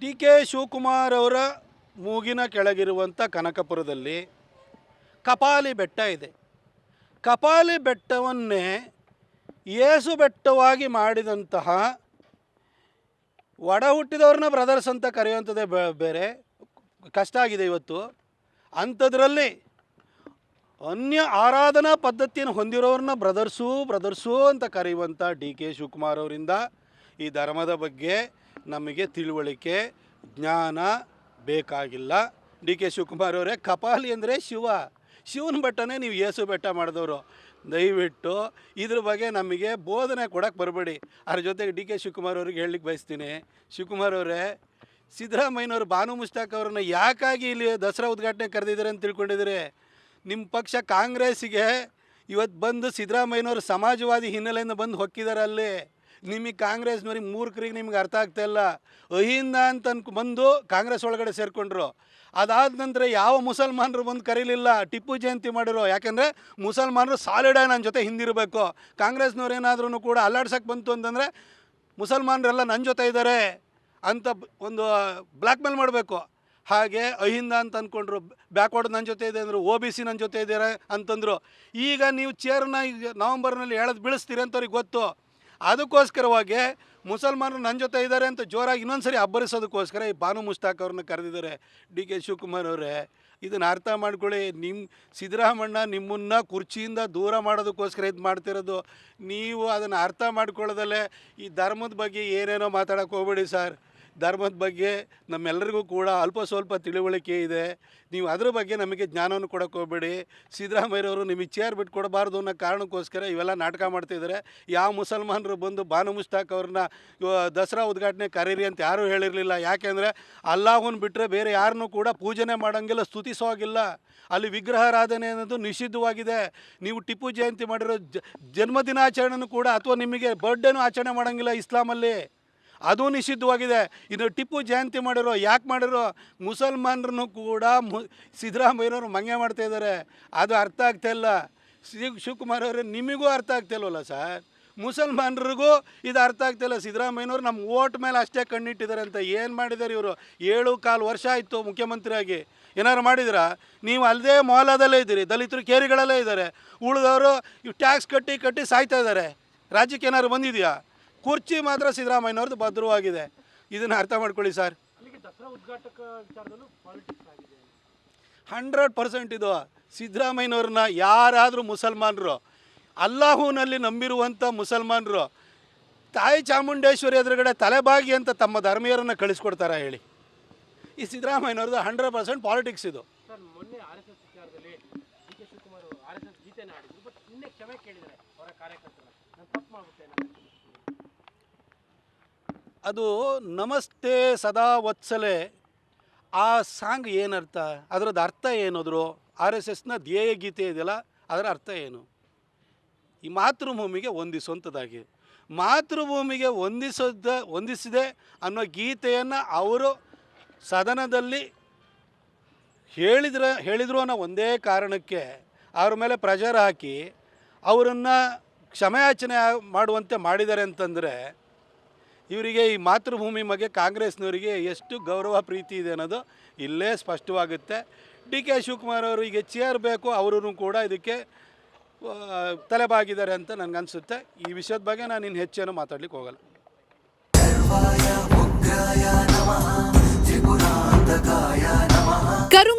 D K Shivakumar ಅವರ ಮೂಗಿನ ಕೆಳಗಿರುವಂಥ ಕನಕಪುರದಲ್ಲಿ ಕಪಾಲಿ ಬೆಟ್ಟ ಇದೆ. ಕಪಾಲಿ ಬೆಟ್ಟವನ್ನೇ ಏಸು ಬೆಟ್ಟವಾಗಿ ಮಾಡಿದಂತಹ ಒಡ ಹುಟ್ಟಿದವ್ರನ್ನ ಬ್ರದರ್ಸ್ ಅಂತ ಕರೆಯುವಂಥದ್ದೇ ಬೇರೆ. ಕಷ್ಟ ಆಗಿದೆ ಇವತ್ತು. ಅಂಥದ್ರಲ್ಲಿ ಅನ್ಯ ಆರಾಧನಾ ಪದ್ಧತಿಯನ್ನು ಹೊಂದಿರೋರನ್ನ ಬ್ರದರ್ಸು ಬ್ರದರ್ಸು ಅಂತ ಕರೆಯುವಂಥ ಡಿ ಕೆ ಶಿವಕುಮಾರ್ ಅವರಿಂದ ಈ ಧರ್ಮದ ಬಗ್ಗೆ ನಮಗೆ ತಿಳುವಳಿಕೆ, ಜ್ಞಾನ ಬೇಕಾಗಿಲ್ಲ. ಡಿ ಕೆ ಶಿವಕುಮಾರ್ ಅವರೇ, ಕಪಾಲಿ ಅಂದರೆ ಶಿವ. ಶಿವನ ಬೆಟ್ಟನೇ ನೀವು ಏಸು ಬೆಟ್ಟ ಮಾಡಿದವರು. ದಯವಿಟ್ಟು ಇದ್ರ ಬಗ್ಗೆ ನಮಗೆ ಬೋಧನೆ ಕೊಡೋಕ್ಕೆ ಬರಬೇಡಿ. ಅದ್ರ ಜೊತೆಗೆ ಡಿ ಕೆ ಶಿವಕುಮಾರ್ ಅವ್ರಿಗೆ ಹೇಳಲಿಕ್ಕೆ ಬಯಸ್ತೀನಿ. ಶಿವಕುಮಾರ್ ಅವರೇ, ಸಿದ್ದರಾಮಯ್ಯನವರು ಭಾನು ಮುಸ್ತಾಕ್ ಅವ್ರನ್ನ ಯಾಕಾಗಿ ಇಲ್ಲಿ ದಸರಾ ಉದ್ಘಾಟನೆ ಕರೆದಿದ್ದಾರೆ ಅಂತ ತಿಳ್ಕೊಂಡಿದ್ದೀರಿ? ನಿಮ್ಮ ಪಕ್ಷ ಕಾಂಗ್ರೆಸ್ಸಿಗೆ ಇವತ್ತು ಬಂದು ಸಿದ್ದರಾಮಯ್ಯನವರು ಸಮಾಜವಾದಿ ಹಿನ್ನೆಲೆಯಿಂದ ಬಂದು ಹೊಕ್ಕಿದ್ದಾರೆ ಅಲ್ಲಿ. ನಿಮಗೆ ಕಾಂಗ್ರೆಸ್ನವ್ರಿಗೆ ಮೂರ್ಖರಿಗೆ ನಿಮ್ಗೆ ಅರ್ಥ ಆಗ್ತಾ ಇಲ್ಲ. ಅಹಿಂದ ಅಂತ ಅನ್ಕೊ, ಬಂದು ಕಾಂಗ್ರೆಸ್ ಒಳಗಡೆ ಸೇರಿಕೊಂಡ್ರು. ಅದಾದ ನಂತರ ಯಾವ ಮುಸಲ್ಮಾನರು ಬಂದು ಕರೀಲಿಲ್ಲ. ಟಿಪ್ಪು ಜಯಂತಿ ಮಾಡಿರೋ, ಯಾಕೆಂದರೆ ಮುಸಲ್ಮಾನರು ಸಾಲಿಡ ನನ್ನ ಜೊತೆ ಹಿಂದಿರಬೇಕು. ಕಾಂಗ್ರೆಸ್ನವ್ರು ಏನಾದ್ರೂ ಕೂಡ ಅಲ್ಲಾಡ್ಸೋಕ್ಕೆ ಬಂತು ಅಂತಂದರೆ ಮುಸಲ್ಮಾನರೆಲ್ಲ ನನ್ನ ಜೊತೆ ಇದ್ದಾರೆ ಅಂತ ಒಂದು ಬ್ಲ್ಯಾಕ್ ಮೇಲ್ ಮಾಡಬೇಕು. ಹಾಗೆ ಅಹಿಂದ ಅಂತ ಅಂದ್ಕೊಂಡ್ರು ಬ್ಯಾಕ್ವರ್ಡ್ ನನ್ನ ಜೊತೆ ಇದೆ ಅಂದರು ಒ ಬಿ ಸಿ ನನ್ನ ಜೊತೆ ಇದ್ದಾರೆ ಅಂತಂದರು. ಈಗ ನೀವು ಚೇರ್ನ ಈಗ ನವಂಬರ್ನಲ್ಲಿ ಹೇಳೋದು ಬೀಳಿಸ್ತೀರಿ ಅಂತವ್ರಿಗೆ ಗೊತ್ತು. ಅದಕ್ಕೋಸ್ಕರವಾಗಿ ಮುಸಲ್ಮಾನರು ನನ್ನ ಜೊತೆ ಇದ್ದಾರೆ ಅಂತ ಜೋರಾಗಿ ಇನ್ನೊಂದ್ಸರಿ ಅಬ್ಬರಿಸೋದಕ್ಕೋಸ್ಕರ ಈ ಬಾನು ಮುಸ್ತಾಕ್ ಅವ್ರನ್ನ ಕರೆದಿದ್ದಾರೆ. ಡಿ ಕೆ ಶಿವಕುಮಾರ್ ಅವರೇ, ಇದನ್ನು ಅರ್ಥ ಮಾಡ್ಕೊಳ್ಳಿ. ನಿಮ್ಮ ಸಿದ್ದರಾಮಣ್ಣ ನಿಮ್ಮನ್ನು ಕುರ್ಚಿಯಿಂದ ದೂರ ಮಾಡೋದಕ್ಕೋಸ್ಕರ ಇದು ಮಾಡ್ತಿರೋದು. ನೀವು ಅದನ್ನು ಅರ್ಥ ಮಾಡ್ಕೊಳ್ಳೋದಲ್ಲೇ ಈ ಧರ್ಮದ ಬಗ್ಗೆ ಏನೇನೋ ಮಾತಾಡೋಕೆ ಹೋಗ್ಬೇಡಿ ಸರ್. ಧರ್ಮದ ಬಗ್ಗೆ ನಮ್ಮೆಲ್ಲರಿಗೂ ಕೂಡ ಅಲ್ಪ ಸ್ವಲ್ಪ ತಿಳುವಳಿಕೆ ಇದೆ. ನೀವು ಅದ್ರ ಬಗ್ಗೆ ನಮಗೆ ಜ್ಞಾನವನ್ನು ಕೊಡೋಕೆ ಹೋಗಬೇಡಿ. ಸಿದ್ದರಾಮಯ್ಯವರು ನಿಮಗೆ ಚೇರ್ ಬಿಟ್ಟು ಕೊಡಬಾರ್ದು ಅನ್ನೋ ಕಾರಣಕ್ಕೋಸ್ಕರ ಇವೆಲ್ಲ ನಾಟಕ ಮಾಡ್ತಿದ್ದಾರೆ ಯಾವ ಮುಸಲ್ಮಾನರು ಬಂದು ಬಾನು ಮುಸ್ತಾಕ್ ಅವ್ರನ್ನ ದಸರಾ ಉದ್ಘಾಟನೆ ಕರೀರಿ ಅಂತ ಯಾರೂ ಹೇಳಿರಲಿಲ್ಲ. ಯಾಕೆಂದರೆ ಅಲ್ಲಾಹುನ್ ಬಿಟ್ಟರೆ ಬೇರೆ ಯಾರನ್ನೂ ಕೂಡ ಪೂಜನೆ ಮಾಡೋಂಗಿಲ್ಲ ಸ್ತುತಿಸೋ ಹಾಗಿಲ್ಲ ಅಲ್ಲಿ ವಿಗ್ರಹಾರಾಧನೆ ಅನ್ನೋದು ನಿಷಿದ್ಧವಾಗಿದೆ. ನೀವು ಟಿಪ್ಪು ಜಯಂತಿ ಮಾಡಿರೋ ಜನ್ಮದಿನಾಚರಣೆನೂ ಕೂಡ ಅಥವಾ ನಿಮಗೆ ಬರ್ಡೇನೂ ಆಚರಣೆ ಮಾಡೋಂಗಿಲ್ಲ ಇಸ್ಲಾಮಲ್ಲಿ. ಅದು ನಿಷಿದ್ಧವಾಗಿದೆ. ಇನ್ನು ಟಿಪ್ಪು ಜಯಂತಿ ಮಾಡಿರೋ, ಯಾಕೆ ಮಾಡಿರೋ? ಮುಸಲ್ಮಾನರನ್ನು ಕೂಡ ಮು, ಸಿದ್ದರಾಮಯ್ಯನವರು ಮಂಗೆ ಮಾಡ್ತಾ ಇದ್ದಾರೆ. ಅದು ಅರ್ಥ ಆಗ್ತಾ ಇಲ್ಲ. ಶಿವ ಶಿವಕುಮಾರ್ ಅವರೇ, ನಿಮಗೂ ಅರ್ಥ ಆಗ್ತಾ ಇಲ್ವಲ್ಲ ಸರ್? ಮುಸಲ್ಮಾನರಿಗೂ ಇದು ಅರ್ಥ ಆಗ್ತಿಲ್ಲ ಸಿದ್ದರಾಮಯ್ಯನವರು ನಮ್ಮ ಓಟ್ ಮೇಲೆ ಅಷ್ಟೇ ಕಣ್ಣಿಟ್ಟಿದ್ದಾರೆ ಅಂತ ಏನು ಮಾಡಿದ್ದಾರೆ ಇವರು? ಏಳು ಕಾಲು ವರ್ಷ ಆಯಿತು ಮುಖ್ಯಮಂತ್ರಿಯಾಗಿ ಏನಾರು ಮಾಡಿದಿರಾ? ನೀವು ಅಲ್ಲದೆ ಮೊಹಲಾದಲ್ಲೇ ಇದ್ದೀರಿ, ದಲಿತರು ಕೇರಿಗಳಲ್ಲೇ ಇದ್ದಾರೆ. ಉಳಿದವರು ಟ್ಯಾಕ್ಸ್ ಕಟ್ಟಿ ಕಟ್ಟಿ ಸಾಯ್ತಾ ಇದ್ದಾರೆ. ರಾಜ್ಯಕ್ಕೆ ಏನಾದ್ರು ಬಂದಿದೆಯಾ? ಕುರ್ಚಿ ಮಾತ್ರ ಸಿದ್ದರಾಮಯ್ಯನವ್ರದ್ದು ಭದ್ರವಾಗಿದೆ. ಇದನ್ನು ಅರ್ಥ ಮಾಡ್ಕೊಳ್ಳಿ ಸರ್. ಹಂಡ್ರೆಡ್ ಪರ್ಸೆಂಟ್ ಇದು. ಸಿದ್ದರಾಮಯ್ಯನವ್ರನ್ನ ಯಾರಾದರೂ ಮುಸಲ್ಮಾನರು ಅಲ್ಲಾಹುನಲ್ಲಿ ನಂಬಿರುವಂಥ ಮುಸಲ್ಮಾನರು ತಾಯಿ ಚಾಮುಂಡೇಶ್ವರಿ ಎದುರುಗಡೆ ತಲೆಬಾಗಿ ಅಂತ ತಮ್ಮ ಧರ್ಮೀಯರನ್ನು ಕಳಿಸ್ಕೊಡ್ತಾರ ಹೇಳಿ. ಈ ಸಿದ್ದರಾಮಯ್ಯನವ್ರದ್ದು ಹಂಡ್ರೆಡ್ ಪರ್ಸೆಂಟ್ ಪಾಲಿಟಿಕ್ಸ್ ಇದು. D K Shivakumar R S S but ನಿನ್ನೆ ಕ್ಷಮೆ ಕೇಳಿದರೆ ಅವರ ಕಾರ್ಯಕರ್ತರು. ನಾನು ತಪ್ಪು ನಾನು ಅದು ನಮಸ್ತೆ ಸದಾ ವತ್ಸಲೆ. ಆ ಸಾಂಗ್ ಏನರ್ಥ? ಅದರದ್ದು ಅರ್ಥ ಏನಾದರು? ಆರ್ ಎಸ್ ಎಸ್ನ ಧ್ಯೇಯ ಗೀತೆ ಇದೆಯಲ್ಲ, ಅದರ ಅರ್ಥ ಏನು? ಈ ಮಾತೃಭೂಮಿಗೆ ಹೊಂದಿಸುವಂಥದ್ದಾಗಿ ಮಾತೃಭೂಮಿಗೆ ಹೊಂದಿಸೋದ ಹೊಂದಿಸಿದೆ ಅನ್ನೋ ಗೀತೆಯನ್ನು ಅವರು ಸದನದಲ್ಲಿ ಹೇಳಿದ್ರ, ಹೇಳಿದ್ರು ಅನ್ನೋ ಒಂದೇ ಕಾರಣಕ್ಕೆ ಅವ್ರ ಮೇಲೆ ಪ್ರೆಷರ್ ಹಾಕಿ ಅವರನ್ನು ಕ್ಷಮೆಯಾಚನೆ ಮಾಡುವಂತೆ ಮಾಡಿದ್ದಾರೆ ಅಂತಂದರೆ ಇವರಿಗೆ ಈ ಮಾತೃಭೂಮಿ ಬಗ್ಗೆ ಕಾಂಗ್ರೆಸ್ನವರಿಗೆ ಎಷ್ಟು ಗೌರವ, ಪ್ರೀತಿ ಇದೆ ಅನ್ನೋದು ಇಲ್ಲೇ ಸ್ಪಷ್ಟವಾಗುತ್ತೆ. ಡಿ ಕೆ ಶಿವಕುಮಾರ್ ಅವರು ಈಗ ಚೇರ್ ಬೇಕು ಅವರೂ ಕೂಡ ಇದಕ್ಕೆ ತಲೆಬಾಗಿದ್ದಾರೆ ಅಂತ ನನಗನ್ಸುತ್ತೆ ಈ ವಿಷಯದ ಬಗ್ಗೆ ನಾನು ಇನ್ನು ಹೆಚ್ಚೇನು ಮಾತಾಡ್ಲಿಕ್ಕೆ ಹೋಗಲ್ಲ.